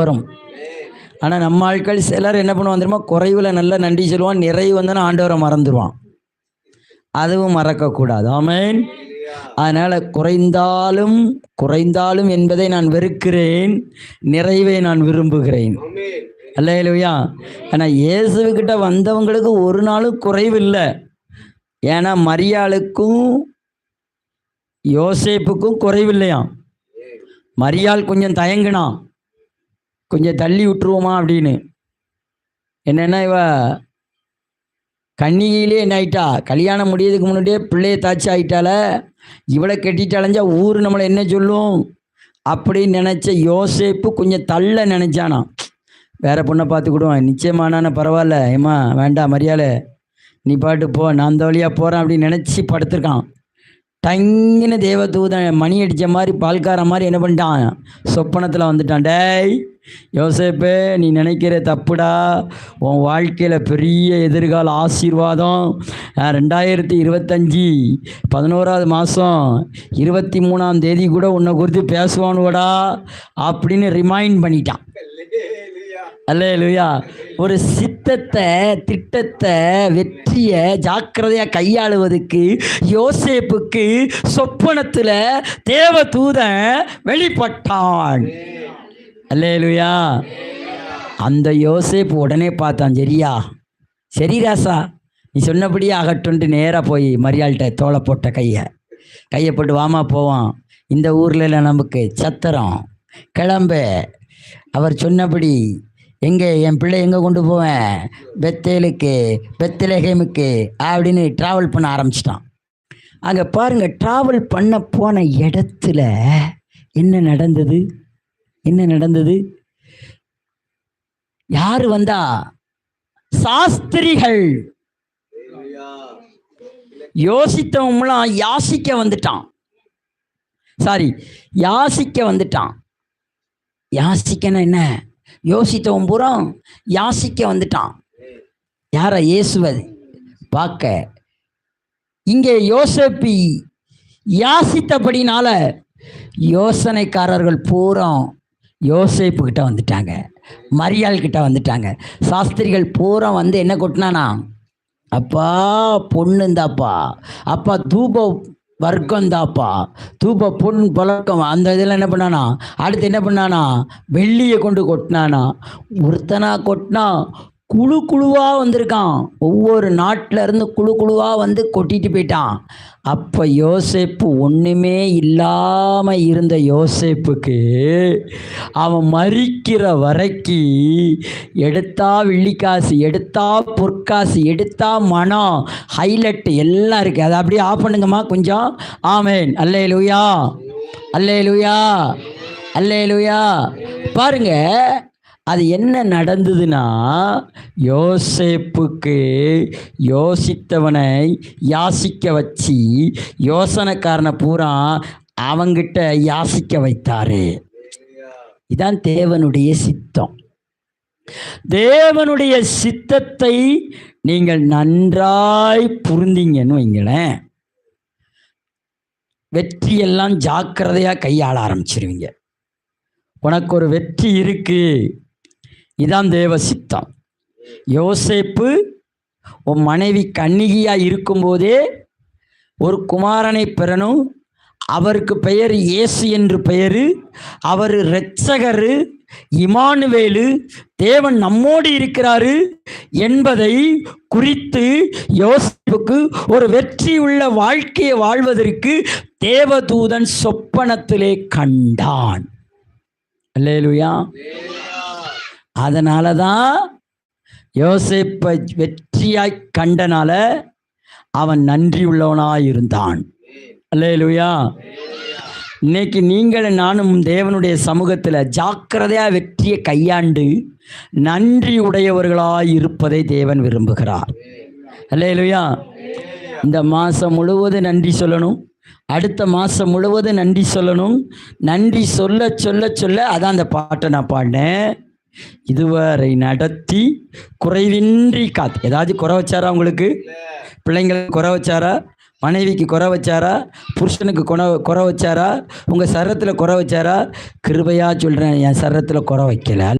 வரும். ஆனால் நம்ம ஆட்கள் சிலர் என்ன பண்ணுவான் தெரியுமா? குறைவில் நல்லா நன்றி சொல்லுவான் நிறைவு வந்தோன்னா ஆண்டவரை மறந்துடுவான் அதுவும் மறக்கக்கூடாது. ஆமேன். அதனால் குறைந்தாலும் குறைந்தாலும் என்பதை நான் வெறுக்கிறேன் நிறைவை நான் விரும்புகிறேன். அல்லையா ஆனால் இயேசுக்கிட்ட வந்தவங்களுக்கு ஒரு நாளும் குறைவில்லை ஏன்னா மரியாளுக்கும் யோசேப்புக்கும் குறைவில்லையாம் மரியாள் கொஞ்சம் தயங்கினான். கொஞ்சம் தள்ளி விட்டுருவோமா அப்படின்னு. என்னென்னா இவ கன்னிகையிலே என்ன ஆயிட்டா? கல்யாணம் முடியதுக்கு முன்னாடியே பிள்ளைய தாச்சி ஆயிட்டால இவளை கட்டிட்டாலஞ்சா ஊர் நம்மளை என்ன சொல்லும்? அப்படின்னு நினச்ச யோசிப்பு கொஞ்சம் தள்ள நினச்சானா வேற பொண்ணை பார்த்துக்கிடுவான் நிச்சயமானான பரவாயில்ல. ஏம்மா வேண்டாம் மரியாதை. நீ பாட்டு போ நான் அந்த வழியாக போகிறேன் அப்படின்னு நினச்சி படுத்திருக்கான். டங்குன்னு தேவதூதன் மணி அடித்த மாதிரி பால்கார மாதிரி என்ன பண்ணிட்டான்? சொப்பனத்தில் வந்துட்டான். டேய் யோசேப்பு நீ நினைக்கிற தப்புடா. உன் வாழ்க்கையில் பெரிய எதிர்கால ஆசீர்வாதம். ரெண்டாயிரத்தி இருபத்தஞ்சி பதினோராவது மாதம் இருபத்தி மூணாம் தேதி கூட உன்னை குறித்து பேசுவானுவடா அப்படின்னு ரிமைண்ட் பண்ணிட்டான். அல்லே லுயா ஒரு சித்தத்தை திட்டத்தை வெற்றியை ஜாக்கிரதையாக கையாளுவதற்கு யோசேப்புக்கு சொப்பனத்தில் தேவதூதன் வெளிப்பட்டான். அல்லேலுயா. அந்த யோசேப்பு உடனே பார்த்தான் சரியா சரி ராசா நீ சொன்னபடியே ஆகட்டும்ட்டு நேராக போய் மரியாள்கிட்ட தோலை போட்ட கையை. கையை போட்டு வாமா போவான் இந்த ஊரில் நமக்கு சத்திரம். கிளம்பு. அவர் சொன்னபடி எங்கே என் பிள்ளை எங்கே கொண்டு போவேன்? பெத்தேலுக்கு பெத்தலேகேமுக்கு அப்படின்னு ட்ராவல் பண்ண ஆரம்பிச்சிட்டான். அங்கே பாருங்கள் ட்ராவல் பண்ண போன இடத்துல என்ன நடந்தது? என்ன நடந்தது? யாரு வந்தா? சாஸ்திரிகள். யோசித்தவங்களாம் யாசிக்க வந்துட்டான். சாரி யாசிக்க வந்துட்டான். யாசிக்கன்னா என்ன? யோசித்தவன் பூரா யாசிக்க வந்துட்டான். யார? இயேசுவது பார்க்க. இங்கே யோசப்பி யாசித்தபடினால யோசனைக்காரர்கள் பூரா யோசேப்பு கிட்ட வந்துட்டாங்க. மரியாள் கிட்ட வந்துட்டாங்க. சாஸ்திரிகள் பூரா வந்து என்ன கொட்டினானா அப்பா பொண்ணு இந்தாப்பா. அப்பா தூப வர்க்கம் தாப்பா தூப பொன் பழக்கம் அந்த இதில் என்ன பண்ணானா அடுத்து என்ன பண்ணானா வெள்ளியை கொண்டு கொட்டினானா. ஒருத்தனா கொட்டினா குழு குழுவாக வந்திருக்கான். ஒவ்வொரு நாட்டில் இருந்து குழு குழுவாக வந்து கொட்டிட்டு போயிட்டான். அப்போ யோசேப்பு ஒன்றுமே இல்லாமல் இருந்த யோசேப்புக்கு அவன் மறிக்கிற வரைக்கு எடுத்தா வெள்ளிக்காசு எடுத்தா பொற்காசு எடுத்தா மனம் ஹைலைட் எல்லாம் இருக்குது அதை அப்படியே ஆஃப் பண்ணுங்கம்மா கொஞ்சம். ஆமேன். அல்லே லூயா அல்லே லூயா அல்லே லூயா பாருங்க அது என்ன நடந்ததுன்னா யோசேப்புக்கு யோசித்தவனை யாசிக்க வச்சு யோசனைக்காரனை பூரா அவங்கிட்ட யாசிக்க வைத்தாரு. இதான் தேவனுடைய சித்தம். தேவனுடைய சித்தத்தை நீங்கள் நன்றாய் புரிந்தீங்கன்னு வைங்களேன். வெற்றியெல்லாம் ஜாக்கிரதையாக கையாள ஆரம்பிச்சிருவீங்க. உனக்கு ஒரு வெற்றி இருக்கு. இதான் தேவ சித்தம். யோசேப்பு உன் மனைவி கன்னிகையாக இருக்கும்போதே ஒரு குமாரனை பெறணும். அவருக்கு பெயர் இயேசு என்று பெயர். அவர் இரட்சகர் இமானுவேலு தேவன் நம்மோடு இருக்கிறாரு என்பதை குறித்து யோசிப்புக்கு ஒரு வெற்றியுள்ள வாழ்க்கையை வாழ்வதற்கு தேவதூதன் சொப்பனத்திலே கண்டான். அல்லேலுயா. அதனால தான் யோசேப்பை வெற்றியாய் கண்டனால அவன் நன்றி உள்ளவனாய் இருந்தான் அல்லேலுயா. இன்னைக்கு நீங்கள் நானும் தேவனுடைய சமூகத்தில் ஜாக்கிரதையாக வெற்றியை கையாண்டு நன்றி உடையவர்களாய் இருப்பதை தேவன் விரும்புகிறார். அல்லேலுயா. இந்த மாதம் முழுவதும் நன்றி சொல்லணும். அடுத்த மாதம் முழுவதும் நன்றி சொல்லணும். நன்றி சொல்ல சொல்ல சொல்ல அதான் அந்த பாட்டை நான் பாடினேன். இதுவரை நடத்தி குறைவின்றி காத்து. ஏதாவது குறை வச்சாரா உங்களுக்கு? பிள்ளைங்களுக்கு குறை வச்சாரா? மனைவிக்கு குறை வச்சாரா? புருஷனுக்கு குறை குறை வச்சாரா? உங்கள் சரத்தில் குறை வச்சாரா? கிருபையாக சொல்கிறேன் என் சரத்தில் குறை வைக்கல.